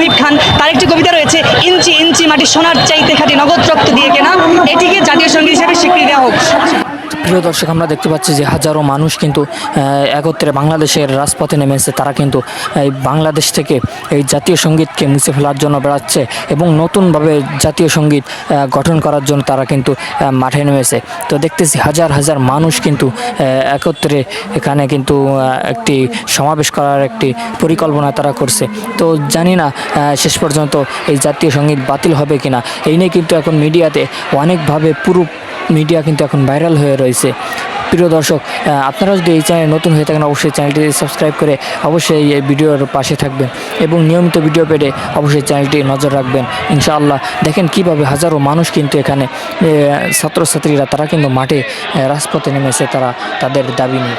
মুহিব খান। তার একটি কবিতা রয়েছে, ইঞ্চি ইঞ্চি মাটি সোনার চাইতে খাটি নগদ রক্ত দিয়ে কেনা। এটিকে জাতীয় সংগীত প্রিয় দর্শক, আমরা দেখতে পাচ্ছি যে হাজারো মানুষ কিন্তু একত্রে বাংলাদেশের রাজপথে নেমেছে। তারা কিন্তু এই বাংলাদেশ থেকে এই জাতীয় সঙ্গীতকে মুছে ফেলার জন্য বেড়াচ্ছে এবং নতুনভাবে জাতীয় সংগীত গঠন করার জন্য তারা কিন্তু মাঠে নেমেছে। তো দেখতেছি হাজার হাজার মানুষ কিন্তু একত্রে এখানে কিন্তু একটি সমাবেশ করার একটি পরিকল্পনা তারা করছে। তো জানি না শেষ পর্যন্ত এই জাতীয় সংগীত বাতিল হবে কিনা। এই নিয়ে কিন্তু এখন মিডিয়াতে অনেকভাবে পুরো মিডিয়া কিন্তু এখন ভাইরাল হয়ে রয়েছে। প্রিয় দর্শক আপনারা যদি এই চ্যানেল নতুন হয়ে থাকেন, অবশ্যই চ্যানেলটি সাবস্ক্রাইব করে অবশ্যই এই ভিডিওর পাশে থাকবেন এবং নিয়মিত ভিডিও পেটে অবশ্যই চ্যানেলটি নজর রাখবেন। ইনশাআল্লাহ দেখেন কীভাবে হাজারো মানুষ কিন্তু এখানে ছাত্রছাত্রীরা, তারা কিন্তু মাঠে রাজপথে নেমেছে, তারা তাদের দাবি নিয়ে।